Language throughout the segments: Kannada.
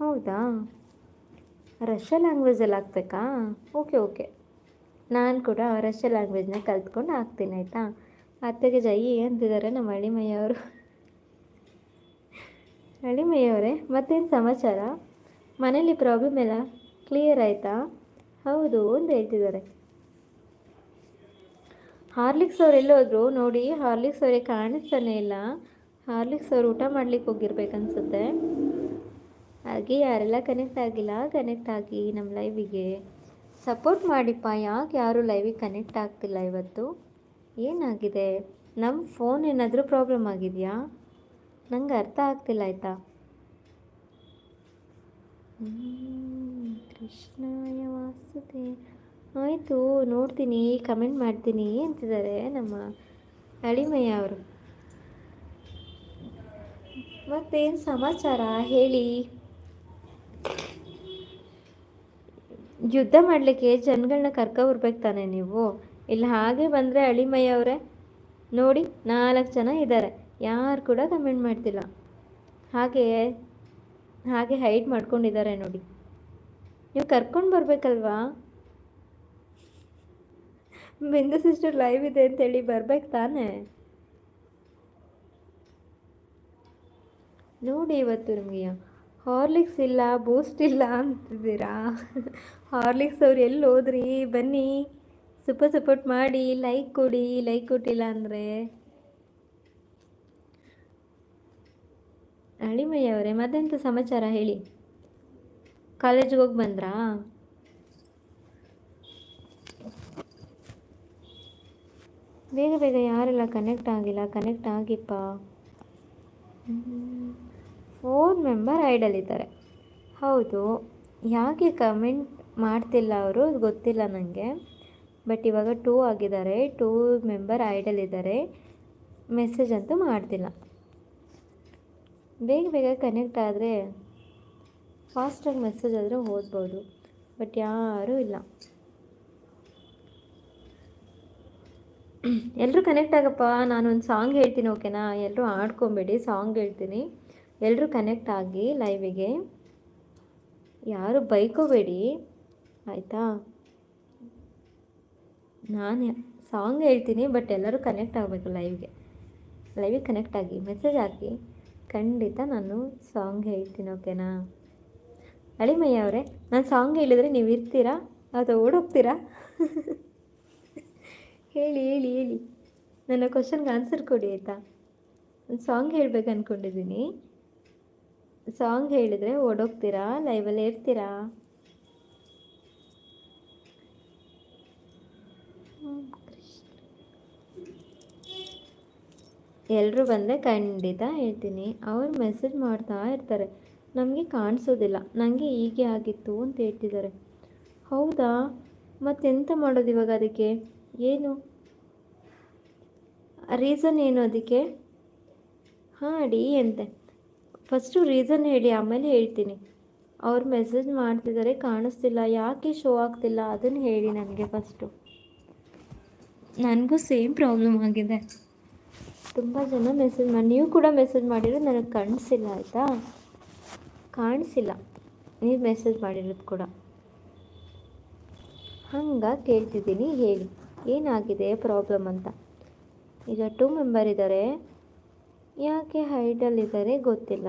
ಹೌದಾ? ರಷ್ಯಾ ಲ್ಯಾಂಗ್ವೇಜಲ್ಲಿ ಹಾಕ್ಬೇಕಾ? ಓಕೆ ಓಕೆ ನಾನು ಕೂಡ ರಷ್ಯಾ ಲ್ಯಾಂಗ್ವೇಜ್ನ ಕಲ್ತ್ಕೊಂಡು ಹಾಕ್ತೀನಿ, ಆಯಿತಾ? ಅತ್ತೆಗೆ ಜೈ ಅಂತಿದ್ದಾರೆ ನಮ್ಮ ಹಳ್ಳಿಮಯ್ಯವರು ಅವರೇ ಮತ್ತೇನು ಸಮಾಚಾರ? ಮನೇಲಿ ಪ್ರಾಬ್ಲಮ್ ಎಲ್ಲ ಕ್ಲಿಯರ್ ಆಯಿತಾ? ಹೌದು ಅಂತ ಹೇಳ್ತಿದ್ದಾರೆ. ಹಾರ್ಲಿಕ್ಸ್ ಅವ್ರು ಎಲ್ಲೋದ್ರು ನೋಡಿ ಹಾರ್ಲಿಕ್ಸ್ ಅವರೇ ಕಾಣಿಸ್ತಾನೆ ಇಲ್ಲ. ಹಾರ್ಲಿಕ್ಸ್ ಅವ್ರು ಊಟ ಮಾಡ್ಲಿಕ್ಕೆ ಹೋಗಿರ್ಬೇಕನ್ಸುತ್ತೆ. ಹಾಗೆ ಯಾರೆಲ್ಲ ಕನೆಕ್ಟ್ ಆಗಿಲ್ಲ ಕನೆಕ್ಟ್ ಆಗಿ ನಮ್ಮ ಲೈವಿಗೆ ಸಪೋರ್ಟ್ ಮಾಡಿಪ್ಪ. ಯಾಕೆ ಯಾರು ಲೈವಿಗೆ ಕನೆಕ್ಟ್ ಆಗ್ತಿಲ್ಲ ಇವತ್ತು? ಏನಾಗಿದೆ? ನಮ್ಮ ಫೋನ್ ಏನಾದರೂ ಪ್ರಾಬ್ಲಮ್ ಆಗಿದೆಯಾ? ನಂಗೆ ಅರ್ಥ ಆಗ್ತಿಲ್ಲ, ಆಯಿತಾ? ಕೃಷ್ಣಾಯ ವಾಸುದೇ ಆಯಿತು, ನೋಡ್ತೀನಿ ಕಮೆಂಟ್ ಮಾಡ್ತೀನಿ, ಅಂತಿದ್ದಾರೆ ನಮ್ಮ ಅಳಿಮಯ್ಯ ಅವರು. ಮತ್ತೇನು ಸಮಾಚಾರ ಹೇಳಿ? ಯುದ್ಧ ಮಾಡಲಿಕ್ಕೆ ಜನಗಳನ್ನ ಕರ್ಕೊಬರ್ಬೇಕು ತಾನೆ ನೀವು. ಇಲ್ಲಿ ಹಾಗೆ ಬಂದರೆ ಅಳಿಮಯ್ಯ ಅವರೇ, ನೋಡಿ ನಾಲ್ಕು ಜನ ಇದ್ದಾರೆ ಯಾರು ಕೂಡ ಕಮೆಂಟ್ ಮಾಡ್ತಿಲ್ಲ. ಹಾಗೆ ಹಾಗೆ ಹೈಡ್ ಮಾಡ್ಕೊಂಡಿದ್ದಾರೆ ನೋಡಿ. ನೀವು ಕರ್ಕೊಂಡು ಬರಬೇಕಲ್ವಾ? ಬಿಂದು ಸಿಸ್ಟರ್ ಲೈವ್ ಇದೆ ಅಂತೇಳಿ ಬರ್ಬೇಕು ತಾನೆ. ನೋಡಿ ಇವತ್ತು ನಿಮಗೆ. ಹಾರ್ಲಿಕ್ಸ್ ಇಲ್ಲ ಬೂಸ್ಟ್ ಇಲ್ಲ ಅಂತಿದ್ದೀರಾ? ಹಾರ್ಲಿಕ್ಸ್ ಅವ್ರು ಎಲ್ಲಿ ಹೋದ್ರಿ? ಬನ್ನಿ. ಸೂಪರ್ ಸಪೋರ್ಟ್ ಮಾಡಿ ಲೈಕ್ ಕೊಡಿ ಲೈಕ್ ಕೊಟ್ಟಿಲ್ಲ ಅಂದರೆ. ಅಳಿಮಯ್ಯ ಅವರೇ, ಮತ್ತೆಂತ ಸಮಾಚಾರ ಹೇಳಿ? ಕಾಲೇಜಿಗೆ ಹೋಗಿ ಬಂದ್ರಾ? ಬೇಗ ಬೇಗ ಯಾರೆಲ್ಲ ಕನೆಕ್ಟ್ ಆಗಿಲ್ಲ ಕನೆಕ್ಟ್ ಆಗಿಪ್ಪ. ಫೋರ್ ಮೆಂಬರ್ ಐಡಲ್ಲಿದ್ದಾರೆ ಹೌದು, ಯಾಕೆ ಕಮೆಂಟ್ ಮಾಡ್ತಿಲ್ಲ ಅವರು ಗೊತ್ತಿಲ್ಲ ನನಗೆ ಬಟ್ ಇವಾಗ ಟೂ ಆಗಿದ್ದಾರೆ, ಟೂ ಮೆಂಬರ್ ಐಡಲ್ ಇದ್ದಾರೆ. ಮೆಸೇಜ್ ಅಂತೂ ಮಾಡ್ತಿಲ್ಲ. ಬೇಗ ಬೇಗ ಕನೆಕ್ಟ್ ಆದರೆ ಫಾಸ್ಟಾಗಿ ಮೆಸೇಜ್ ಆದರೆ ಓದ್ಬೋದು, ಬಟ್ ಯಾರೂ ಇಲ್ಲ. ಎಲ್ಲರೂ ಕನೆಕ್ಟ್ ಆಗಪ್ಪ, ನಾನೊಂದು ಸಾಂಗ್ ಹೇಳ್ತೀನಿ, ಓಕೆನಾ? ಎಲ್ಲರೂ ಆಡ್ಕೊಬೇಡಿ ಸಾಂಗ್ ಹೇಳ್ತೀನಿ. ಎಲ್ಲರೂ ಕನೆಕ್ಟ್ ಆಗಿ ಲೈವಿಗೆ ಯಾರು ಬೈಕೋಬೇಡಿ. ಆಯಿತಾ? ನಾನು ಸಾಂಗ್ ಹೇಳ್ತೀನಿ ಬಟ್ ಎಲ್ಲರೂ ಕನೆಕ್ಟ್ ಆಗಬೇಕು ಲೈವ್ಗೆ ಲೈವಿಗೆ ಕನೆಕ್ಟ್ ಆಗಿ ಮೆಸೇಜ್ ಹಾಕಿ. ಖಂಡಿತ ನಾನು ಸಾಂಗ್ ಹೇಳ್ತೀನಿ ಓಕೆನಾ ಅಳಿಮಯ್ಯ ಅವರೇ, ನಾನು ಸಾಂಗ್ ಹೇಳಿದರೆ ನೀವು ಇರ್ತೀರಾ? ಅಥವಾ ಓಡೋಗ್ತೀರಾ? ಹೇಳಿ ಹೇಳಿ ಹೇಳಿ. ನನ್ನ ಕ್ವಶನ್ಗೆ ಆನ್ಸರ್ ಕೊಡಿ, ಆಯಿತಾ? ಒಂದು ಸಾಂಗ್ ಹೇಳ್ಬೇಕು ಅಂದ್ಕೊಂಡಿದ್ದೀನಿ ಸಾಂಗ್ ಹೇಳಿದರೆ ಓಡೋಗ್ತೀರಾ? ಲೈವಲ್ಲಿ ಇರ್ತೀರಾ ಎಲ್ಲರೂ ಬಂದರೆ ಖಂಡಿತ ಹೇಳ್ತೀನಿ. ಅವ್ರು ಮೆಸೇಜ್ ಮಾಡ್ತಾ ಇರ್ತಾರೆ. ನಮಗೆ ಕಾಣಿಸೋದಿಲ್ಲ. ನನಗೆ ಹೀಗೆ ಆಗಿತ್ತು ಅಂತ ಹೇಳ್ತಿದ್ದಾರೆ. ಹೌದಾ? ಮತ್ತೆಂತ ಮಾಡೋದು ಇವಾಗ ಅದಕ್ಕೆ? ಏನು? ರೀಸನ್ ಏನು ಅದಕ್ಕೆ? ಹಾಡಿ ಅಂತೆ ಫಸ್ಟು ರೀಸನ್ ಹೇಳಿ, ಆಮೇಲೆ ಹೇಳ್ತೀನಿ. ಅವ್ರು ಮೆಸೇಜ್ ಮಾಡ್ತಿದ್ದಾರೆ ಕಾಣಿಸ್ತಿಲ್ಲ. ಯಾಕೆ ಶೋ ಆಗ್ತಿಲ್ಲ? ಅದನ್ನು ಹೇಳಿ ನನಗೆ ಫಸ್ಟು ನನಗೂ ಸೇಮ್ ಪ್ರಾಬ್ಲಮ್ ಆಗಿದೆ. ತುಂಬ ಜನ ಮೆಸೇಜ್ ಮಾಡಿ ನೀವು ಕೂಡ ಮೆಸೇಜ್ ಮಾಡಿರೋ ನನಗೆ ಕಾಣಿಸಿಲ್ಲ, ಆಯಿತಾ? ಕಾಣಿಸಿಲ್ಲ. ನೀವು ಮೆಸೇಜ್ ಮಾಡಿರೋದು ಕೂಡ. ಹಂಗೆ ಕೇಳ್ತಿದ್ದೀನಿ, ಹೇಳಿ. ಏನಾಗಿದೆ ಪ್ರಾಬ್ಲಮ್ ಅಂತ. ಈಗ ಟೂ ಮೆಂಬರ್ ಇದ್ದಾರೆ ಯಾಕೆ ಹೈಡಲ್ಲಿದ್ದಾರೆ ಗೊತ್ತಿಲ್ಲ.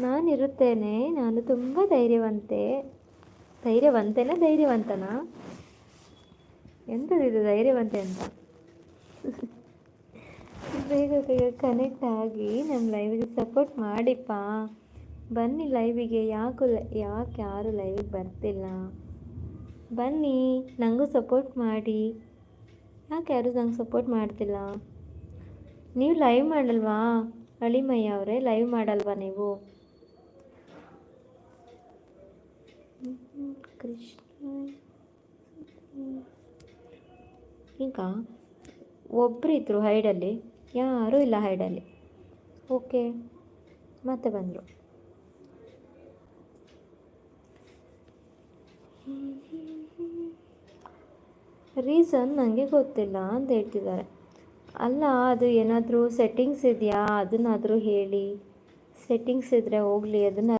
ನಾನಿರುತ್ತೇನೆ, ನಾನು ತುಂಬ ಧೈರ್ಯವಂತೆ, ಧೈರ್ಯವಂತೆನ, ಧೈರ್ಯವಂತನ? ಎಂಥದಿದೆ ಧೈರ್ಯವಂತೆ ಅಂತ? ಬೇಗ ಬೇಗ ಕನೆಕ್ಟ್ ಆಗಿ ನಮ್ಮ ಲೈವಿಗೆ ಸಪೋರ್ಟ್ ಮಾಡಿಪ್ಪ. ಬನ್ನಿ ಲೈವಿಗೆ ಯಾಕೂ ಯಾಕೆ ಯಾರು ಲೈವಿಗೆ ಬರ್ತಿಲ್ಲ? ಬನ್ನಿ ನನಗೂ ಸಪೋರ್ಟ್ ಮಾಡಿ. ಯಾಕೆ ಯಾರು ನಂಗೆ ಸಪೋರ್ಟ್ ಮಾಡ್ತಿಲ್ಲ? ನೀವು ಲೈವ್ ಮಾಡಲ್ವಾ? ಅಳಿಮಯ್ಯ ಅವರೇ ಲೈವ್ ಮಾಡಲ್ವಾ ನೀವು? ಕೃಷ್ಣ ಈಗ ಇದ್ದರು ಹೈಡಲ್ಲಿ ಯಾರೂ ಇಲ್ಲ ಹೈಡಲ್ಲಿ ಓಕೆ ಮತ್ತೆ ಬಂದರು. ರೀಸನ್ ನನಗೆ ಗೊತ್ತಿಲ್ಲ ಅಂತ ಹೇಳ್ತಿದ್ದಾರೆ. ಅಲ್ಲ ಅದು ಏನಾದರೂ ಸೆಟ್ಟಿಂಗ್ಸ್ ಇದೆಯಾ? ಅದನ್ನಾದರೂ ಹೇಳಿ. ಸೆಟ್ಟಿಂಗ್ಸ್ ಇದ್ದರೆ ಹೋಗಲಿ ಅದನ್ನು